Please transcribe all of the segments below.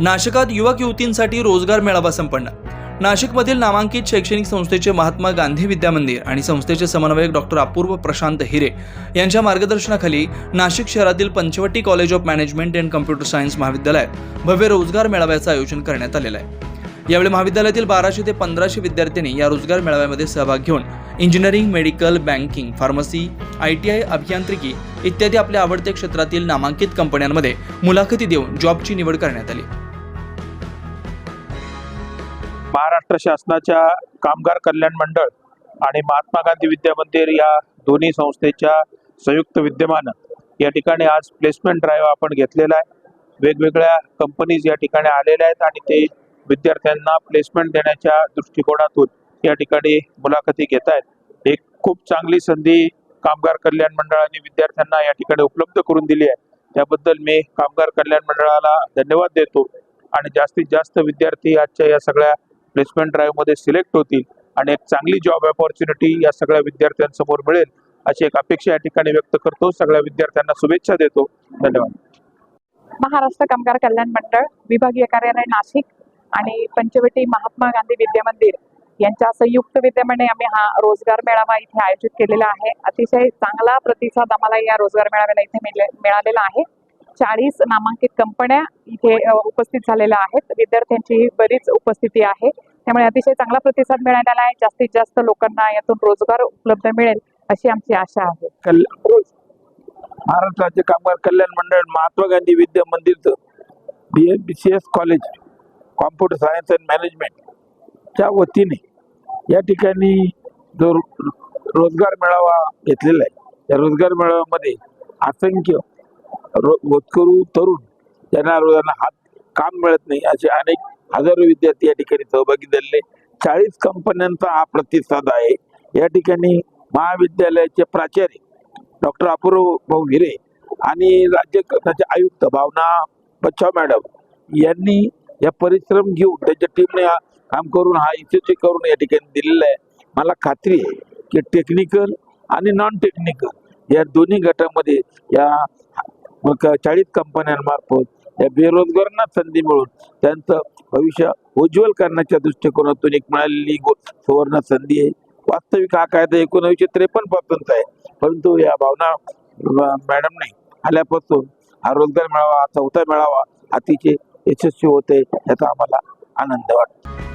नाशिकात युवक युवतींसाठी रोजगार मेळावा संपन्न. नाशिकमधील नामांकित शैक्षणिक संस्थेचे महात्मा गांधी विद्या मंदिर आणि संस्थेचे समन्वयक डॉक्टर अपूर्व प्रशांत हिरे यांच्या मार्गदर्शनाखाली नाशिक शहरातील Panchavati college of management and computer science महाविद्यालयात भव्य रोजगार मेळाव्याचं आयोजन करण्यात आलेलं आहे. यावेळी महाविद्यालयातील बाराशे ते पंधराशे विद्यार्थ्यांनी या रोजगार मेळाव्यामध्ये सहभाग घेऊन engineering medical banking pharmacy I T I अभियांत्रिकी इत्यादी आपल्या आवडत्या क्षेत्रातील नामांकित कंपन्यांमध्ये मुलाखती देऊन जॉबची निवड करण्यात आली. महाराष्ट्र शासनाच्या कामगार कल्याण मंडळ आणि महात्मा गांधी विद्या मंदिर या दोन्ही संस्थेच्या संयुक्त विद्यमानं या ठिकाणी आज प्लेसमेंट ड्राईव्ह आपण घेतलेला आहे. वेगवेगळ्या कंपनीज या ठिकाणी आलेल्या आहेत आणि ते विद्यार्थ्यांना प्लेसमेंट देण्याच्या दृष्टिकोनातून या ठिकाणी मुलाखती घेत आहेत. एक खूप चांगली संधी कामगार कल्याण मंडळाने विद्यार्थ्यांना या ठिकाणी उपलब्ध करून दिली आहे. त्याबद्दल मी कामगार कल्याण मंडळाला धन्यवाद देतो आणि जास्तीत जास्त विद्यार्थी आजच्या या सगळ्या प्लेसमेंट ड्राईव्हमध्ये सिलेक्ट होतील आणि एक चांगली जॉब अपॉर्च्युनिटी या सगळ्या विद्यार्थ्यांसमोर मिळेल अशी एक अपेक्षा या ठिकाणी व्यक्त करतो. सगळ्या विद्यार्थ्यांना शुभेच्छा देतो. धन्यवाद. महाराष्ट्र कामगार कल्याण मंडळ विभागीय कार्यालय नाशिक आणि पंचवटी महात्मा गांधी विद्या मंदिर यांच्या संयुक्त विद्यमाने आम्ही हा रोजगार मेळावा इथे आयोजित केलेला आहे. अतिशय चांगला प्रतिसाद आम्हाला या रोजगार मेळाव्याला इथे मिळालेला आहे. चाळीस नामांकित कंपन्या इथे उपस्थित झालेल्या आहेत. विद्यार्थ्यांची बरीच उपस्थिती आहे. त्यामुळे अतिशय चांगला प्रतिसाद मिळालेला आहे. जास्तीत जास्त लोकांना यातून रोजगार उपलब्ध मिळेल अशी आमची आशा आहे. महाराष्ट्र राज्य कामगार कल्याण मंडळ Mahatma Gandhi Vidya मंदिरचं B M B C S college computer science and management च्या वतीने या ठिकाणी जो रोजगार मेळावा घेतलेला आहे. त्या रोजगार मेळाव्यामध्ये असंख्य रो- तरुण त्यांना रोजांना हात काम मिळत नाही असे अनेक हजारो विद्यार्थी या ठिकाणी सहभागी झालेले. चाळीस कंपन्यांचा हा प्रतिसाद आहे. या ठिकाणी महाविद्यालयाचे प्राचार्य डॉक्टर अपूर्व भाऊ हिरे आणि राज्य कक्षाचे आयुक्त भावना बच्चा मॅडम यांनी या परिश्रम घेऊन त्यांच्या टीमने हा काम करून हा यशस्वी करून या ठिकाणी दिलेला आहे. मला खात्री आहे की टेक्निकल आणि नॉन टेक्निकल या दोन्ही गटामध्ये या मग चाळीस कंपन्यांमार्फत या बेरोजगारांना संधी मिळून त्यांचं भविष्य उज्ज्वल करण्याच्या दृष्टिकोनातून एक मिळालेली सुवर्ण संधी आहे. वास्तविक हा कायदा एकोणीसशे त्रेपन्न पासूनचा आहे. परंतु या भावना मॅडमने आल्यापासून हा रोजगार मिळावा हा चौथा मिळावा अतिशय यशस्वी होते याचा आम्हाला आनंद वाटतो.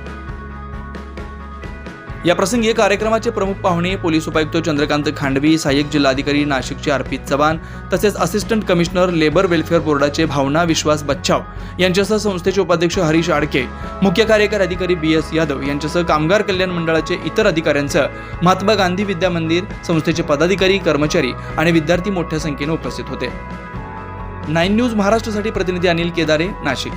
या प्रसंगी कार्यक्रमाचे प्रमुख पाहुणे पोलीस उपायुक्त चंद्रकांत खांडवी सहाय्यक जिल्हाधिकारी नाशिकचे अर्पित चव्हाण तसेच असिस्टंट कमिशनर लेबर वेलफेअर बोर्डाचे भावना विश्वास बच्छाव यांच्यासह संस्थेचे उपाध्यक्ष हरीश आडके मुख्य कार्यकारी अधिकारी बी एस यादव यांच्यासह कामगार कल्याण मंडळाचे इतर अधिकाऱ्यांसह महात्मा गांधी विद्या मंदिर संस्थेचे पदाधिकारी कर्मचारी आणि विद्यार्थी मोठ्या संख्येने उपस्थित होते. नाईन न्यूज महाराष्ट्रासाठी प्रतिनिधी अनिल केदारे नाशिक.